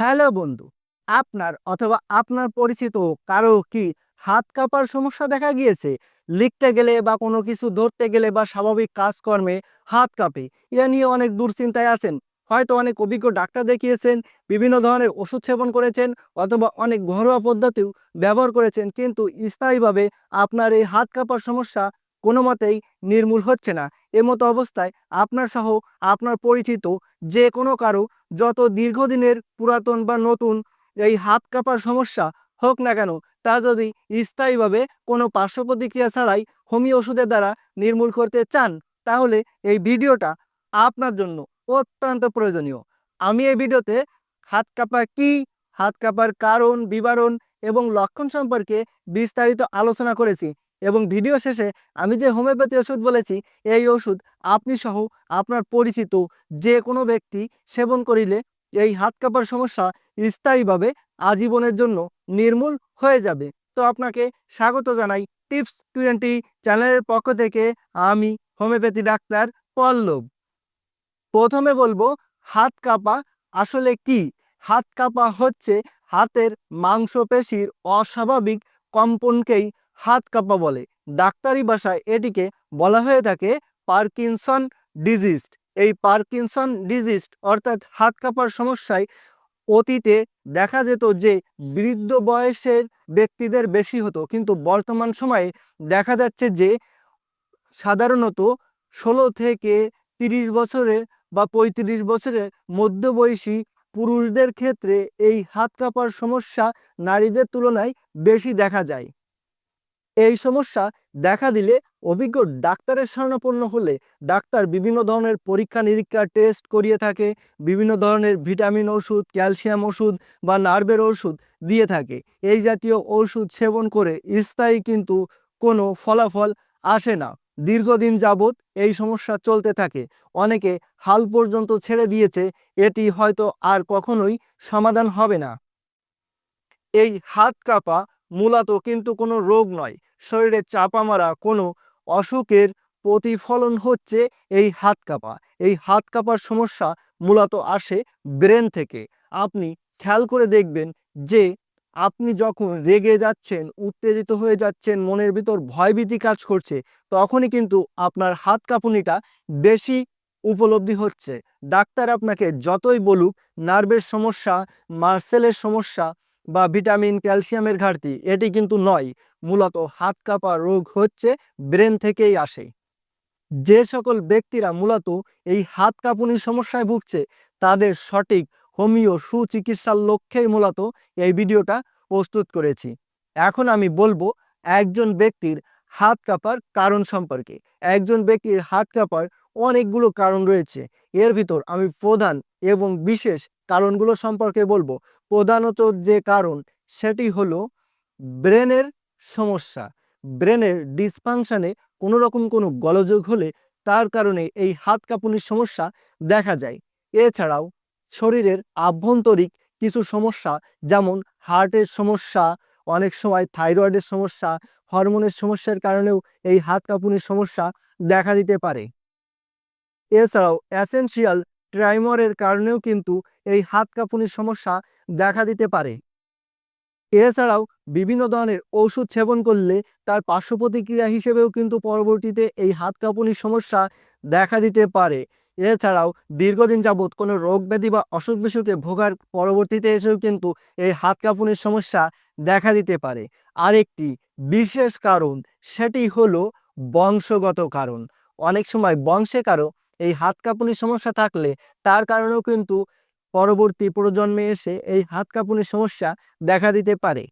Hello বন্ধু, আপনার অথবা আপনার পরিচিত কারও কি হাত কাঁপার সমস্যা দেখা গিয়েছে? লিখতে গেলে বা কোনো কিছু ধরতে গেলে বা স্বাভাবিক কাজকর্মে হাত কাঁপে, এ নিয়ে অনেক দুশ্চিন্তায় আছেন। হয়তো অনেক অভিজ্ঞ ডাক্তার দেখিয়েছেন, বিভিন্ন ধরনের ওষুধ সেবন করেছেন অথবা অনেক ঘরোয়া পদ্ধতিও ব্যবহার করেছেন, কিন্তু স্থায়ীভাবে আপনার এই হাত কাঁপার সমস্যা কোনো মতেই নির্মূল হচ্ছে না। এমতো অবস্থায় আপনার সহ আপনার পরিচিত যে কোনো কারও যত দীর্ঘদিনের পুরাতন বা নতুন এই হাত কাঁপার সমস্যা হোক না কেন, তা যদি স্থায়ীভাবে কোনো পার্শ্ব প্রতিক্রিয়া ছাড়াই হোমিও ওষুধের দ্বারা নির্মূল করতে চান, তাহলে এই ভিডিওটা আপনার জন্য অত্যন্ত প্রয়োজনীয়। আমি এই ভিডিওতে হাত কাঁপা কি, হাত কাঁপার কারণ, বিবরণ এবং লক্ষণ সম্পর্কে বিস্তারিত আলোচনা করেছি। এবং ভিডিও শেষে আমি যে হোমিওপ্যাথি ওষুধ বলেছি, এই ওষুধ আপনি সহ আপনার পরিচিত যে কোনো ব্যক্তি সেবন করিলে এই হাত কাঁপার সমস্যা স্থায়ীভাবে আজীবনের জন্য নির্মূল হয়ে যাবে। তো আপনাকে স্বাগত জানাই টিপস টোয়েন্টি চ্যানেলের পক্ষ থেকে আমি হোমিওপ্যাথি ডাক্তার পল্লব। প্রথমে বলব, হাত কাঁপা আসলে কি? হাত কাঁপা হচ্ছে হাতের মাংসপেশির অস্বাভাবিক কম্পনকেই হাত কাঁপা বলে। ডাক্তারি ভাষায় এটিকে বলা হয়ে থাকে পার্কিনসন ডিজিজ এই পার্কিনসন ডিজিজ অর্থাৎ হাত কাঁপার সমস্যায় অতীতে দেখা যেত যে, বৃদ্ধ বয়সের ব্যক্তিদের বেশি হতো। কিন্তু বর্তমান সময়ে দেখা যাচ্ছে যে, সাধারণত ষোলো থেকে তিরিশ বছরের বা পঁয়ত্রিশ বছরের মধ্যবয়সী পুরুষদের ক্ষেত্রে এই হাত কাঁপার সমস্যা নারীদের তুলনায় বেশি দেখা যায়। এই সমস্যা দেখা দিলে অভিজ্ঞ ডাক্তারের শরণাপন্ন হলে ডাক্তার বিভিন্ন ধরনের পরীক্ষা নিরীক্ষা টেস্ট করিয়ে থাকে, বিভিন্ন ধরনের ভিটামিন ওষুধ ক্যালসিয়াম ওষুধ বা নার্ভের ওষুধ দিয়ে থাকে। এই জাতীয় ওষুধ সেবন করে স্থায়ী কিন্তু কোনো ফলাফল আসে না। দীর্ঘদিন যাবৎ এই সমস্যা চলতে থাকে। অনেকে হাল পর্যন্ত ছেড়ে দিয়েছে, এটি হয়তো আর কখনোই সমাধান হবে না। এই হাত কাঁপা মূলত কিন্তু কোনো রোগ নয়। শরীরে চাপা মারা কোনো অসুখের প্রতিফলন হচ্ছে এই হাত কাঁপা। এই হাত কাঁপার সমস্যা মূলত আসে ব্রেন থেকে। আপনি খেয়াল করে দেখবেন যে আপনি যখন রেগে যাচ্ছেন, উত্তেজিত হয়ে যাচ্ছেন, মনের ভিতর ভয়ভীতি কাজ করছে, তখনই কিন্তু আপনার হাত কাঁপুনিটা বেশি উপলব্ধি হচ্ছে। ডাক্তার আপনাকে যতই বলুক, নার্ভের সমস্যা, মার্সেলের সমস্যা বা ভিটামিন, ক্যালসিয়ামের ঘাটতি, এটি কিন্তু নয়। মূলত হাত কাঁপা রোগ হচ্ছে, ব্রেন থেকেই আসে। যে সকল ব্যক্তিরা মূলত এই হাত কাঁপুনির সমস্যায় ভুগছে, তাদের সঠিক হোমিও সুচিকিৎসার লক্ষ্যেই মূলত এই ভিডিওটা প্রস্তুত করেছি। এখন আমি বলব একজন ব্যক্তির হাত কাঁপার কারণ সম্পর্কে। একজন ব্যক্তির হাত কাঁপার অনেকগুলো কারণ রয়েছে। এর ভিতর আমি প্রধান এবং বিশেষ কারণগুলো সম্পর্কে বলব। প্রধানত যে কারণ, সেটি হলো ব্রেনের সমস্যা। ব্রেনের ডিসফাংশনে কোনো রকম কোনো গলযোগ হলে তার কারণে এই হাত কাঁপুনির সমস্যা দেখা যায়। এছাড়াও শরীরের আভ্যন্তরিক কিছু সমস্যা, যেমন হার্টের সমস্যা, অনেক সময় থাইরয়েডের সমস্যা, হরমোনের সমস্যার কারণেও এই হাত কাঁপুনির সমস্যা দেখা দিতে পারে। এছাড়াও অ্যাসেনশিয়াল ট্রাইমরের কারণেও কিন্তু এই হাত কাঁপুনির সমস্যা দেখা দিতে পারে। এছাড়াও বিভিন্ন ধরনের ওষুধ সেবন করলে তার পার্শ্ব প্রতিক্রিয়া হিসেবেও কিন্তু পরবর্তীতে এই হাত কাঁপুনির সমস্যা দেখা দিতে পারে। এছাড়াও দীর্ঘদিন যাবৎ কোনো রোগ ব্যাধি বা অসুখ বিসুখে ভোগার পরবর্তীতে এসেও কিন্তু এই হাত কাঁপুনির সমস্যা দেখা দিতে পারে। আরেকটি বিশেষ কারণ, সেটি হলো বংশগত কারণ। অনেক সময় বংশে কারও এই হাত কাঁপুনির সমস্যা থাকলে তার কারণেও কিন্তু পরবর্তী প্রজন্মে এসে এই হাত কাঁপুনির সমস্যা দেখা দিতে পারে।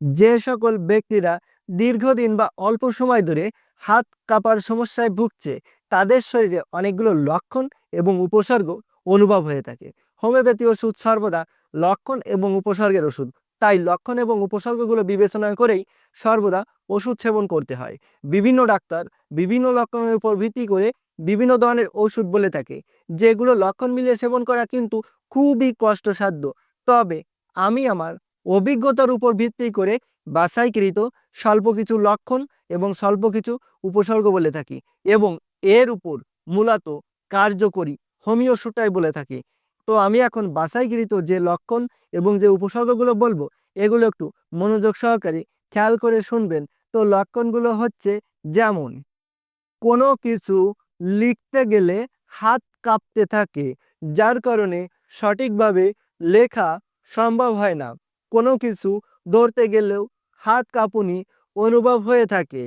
যে সকল ব্যক্তিরা দীর্ঘদিন বা অল্প সময় ধরে হাত কাঁপার সমস্যায় ভুগছে, তাদের শরীরে অনেকগুলো লক্ষণ এবং উপসর্গ অনুভব হয়ে থাকে। হোমিওপ্যাথি ওষুধ সর্বদা লক্ষণ এবং উপসর্গের ওষুধ। তাই লক্ষণ এবং উপসর্গগুলো বিবেচনা করেই সর্বদা ওষুধ সেবন করতে হয়। বিভিন্ন ডাক্তার বিভিন্ন লক্ষণের উপর ভিত্তি করে বিভিন্ন ধরনের ওষুধ বলে থাকে, যেগুলো লক্ষণ মিলিয়ে সেবন করা কিন্তু খুবই কষ্টসাধ্য। তবে আমি আমার অভিজ্ঞতার উপর ভিত্তি করে বাছাইকৃত স্বল্প কিছু লক্ষণ এবং স্বল্প কিছু উপসর্গ বলে থাকি এবং এর উপর মূলত কার্যকরী হোমিও সুটাই বলে থাকি। তো আমি এখন বাছাইকৃত যে লক্ষণ এবং যে উপসর্গগুলো বলব, এগুলো একটু মনোযোগ সহকারে খেয়াল করে শুনবেন। তো লক্ষণগুলো হচ্ছে যেমন, কোনো কিছু লিখতে গেলে হাত কাঁপতে থাকে, যার কারণে সঠিকভাবে লেখা সম্ভব হয় না। কোনো কিছু ধরতে গেলেও হাত কাঁপুনি অনুভব হয়ে থাকে।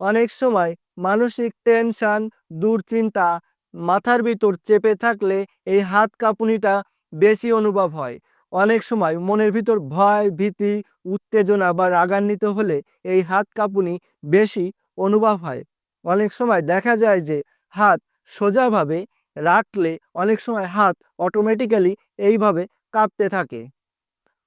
অনেক সময় মানসিক টেনশন, দুশ্চিন্তা মাথার ভিতর চেপে থাকলে এই হাত কাঁপুনিটা বেশি অনুভব হয়। অনেক সময় মনের ভিতর ভয়, ভীতি, উত্তেজনা বা রাগান্বিত হলে এই হাত কাঁপুনি বেশি অনুভব হয়। অনেক সময় দেখা যায় যে হাত সোজাভাবে রাখলে অনেক সময় হাত অটোমেটিক্যালি এইভাবে কাঁপতে থাকে।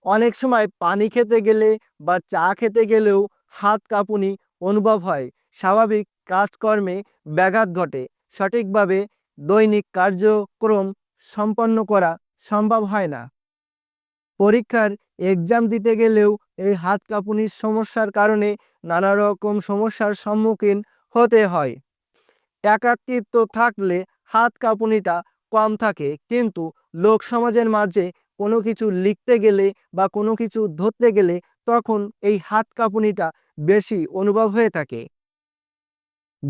অনেক সময় পানি খেতে গেলে বা চা খেতে গেলেও হাত কাঁপুনি অনুভব হয়। স্বাভাবিক কাজকর্মে ব্যাঘাত ঘটে। সঠিকভাবে দৈনিক কার্যক্রম সম্পন্ন করা সম্ভব হয় না। পরীক্ষার এক্সাম দিতে গেলেও এই হাত কাঁপুনির সমস্যার কারণে নানা রকম সমস্যার সম্মুখীন হতে হয়। একাকিত্ব থাকলে হাত কাঁপুনিটা কম থাকে, কিন্তু লোক সমাজের মাঝে কোনো কিছু লিখতে গেলে বা কোনো কিছু ধরতে গেলে তখন এই হাত কাঁপুনিটা বেশি অনুভব হয়ে থাকে।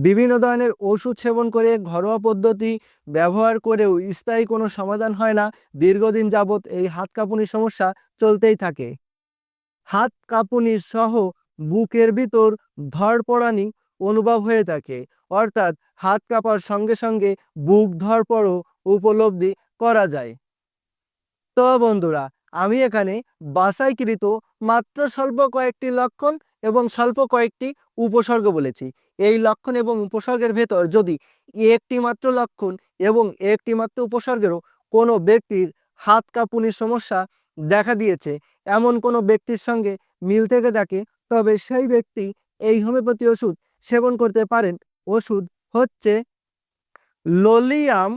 বিভিন্ন ধরনের ওষুধ সেবন করে ঘরোয়া পদ্ধতি ব্যবহার করেও স্থায়ী কোনো সমাধান হয় না। দীর্ঘদিন যাবৎ এই হাত কাঁপুনির সমস্যা চলতেই থাকে। হাত কাঁপুনি সহ বুকের ভিতর ধরপড়ানি অনুভব হয়ে থাকে। অর্থাৎ হাত কাঁপার সঙ্গে সঙ্গে বুক ধরপড়ও উপলব্ধি করা যায়। তো বন্ধুরা আমি এখানে বাছাইকৃত মাত্র স্বল্প কয়েকটি লক্ষণ এবং স্বল্প কয়েকটি উপসর্গ বলেছি। এই লক্ষণ এবং উপসর্গের ভেতর যদি একটি মাত্র লক্ষণ এবং একটি মাত্র উপসর্গেরও কোনো ব্যক্তির হাত কাঁপুনির সমস্যা দেখা দিয়েছে, এমন কোনো ব্যক্তির সঙ্গে মিল থেকে থাকে, তবে সেই ব্যক্তি এই হোমিওপ্যাথি ওষুধ সেবন করতে পারেন। ওষুধ হচ্ছে লোলিয়াম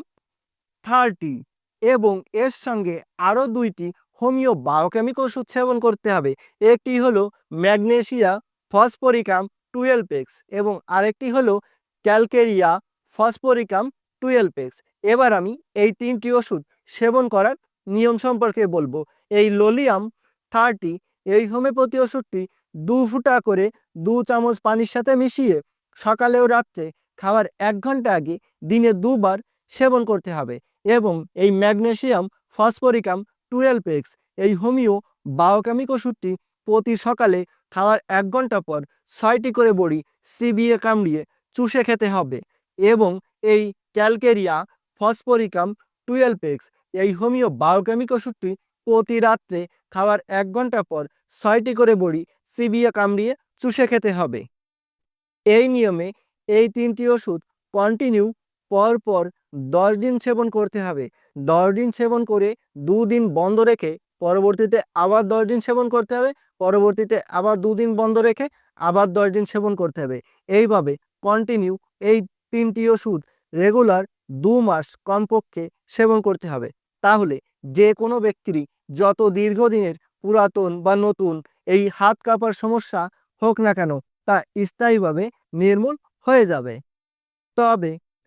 থার্টি এবং এর সঙ্গে আরও দুইটি হোমিও বায়োকেমিক ওষুধ সেবন করতে হবে। একটি হলো ম্যাগনেশিয়া ফসফরিকাম টুয়েলভ এক্স এবং আরেকটি হলো ক্যালকেরিয়া ফসফরিকাম টুয়েলভ এক্স এবার আমি এই তিনটি ওষুধ সেবন করার নিয়ম সম্পর্কে বলব। এই লোলিয়াম থার্টি, এই হোমিওপ্যাথি ওষুধটি দু ফুটা করে দু চামচ পানির সাথে মিশিয়ে সকালে ও রাত্রে খাওয়ার এক ঘণ্টা আগে দিনে দুবার সেবন করতে হবে এবং এই ম্যাগনেশিয়াম ফসফরিকাম টুয়েলভ এক্স। এই হোমিও বায়োকেমিক ওষুধটি প্রতি সকালে খাওয়ার এক ঘণ্টা পর ছয়টি করে বড়ি সিবিএ কামড়িয়ে চুষে খেতে হবে এবং এই ক্যালকেরিয়া ফসফরিকাম টুয়েলভ এক্স, এই হোমিও বায়োকেমিক ওষুধটি প্রতি রাত্রে খাওয়ার এক ঘণ্টা পর ছয়টি করে বড়ি সিবিএ কামড়িয়ে চুষে খেতে হবে। এই নিয়মে এই তিনটি ওষুধ কন্টিনিউ পর পর দশ দিন সেবন করতে হবে। দশ দিন সেবন করে দুদিন বন্ধ রেখে পরবর্তীতে আবার দশ দিন সেবন করতে হবে। পরবর্তীতে আবার দুদিন বন্ধ রেখে আবার দশ দিন সেবন করতে হবে। এইভাবে কন্টিনিউ এই তিনটি ওষুধ রেগুলার দু মাস কমপক্ষে সেবন করতে হবে। তাহলে যে কোনো ব্যক্তিরই যত দীর্ঘদিনের পুরাতন বা নতুন এই হাত কাঁপার সমস্যা হোক না কেন, তা স্থায়ীভাবে নির্মূল হয়ে যাবে। তবে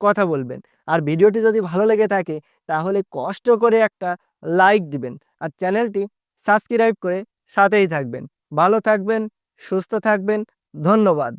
কথা বলবেন। আর ভিডিওটি যদি ভালো লেগে থাকে, তাহলে কষ্ট করে একটা লাইক দিবেন। আর চ্যানেলটি সাবস্ক্রাইব করে সাথেই থাকবেন। ভালো থাকবেন, সুস্থ থাকবেন, ধন্যবাদ।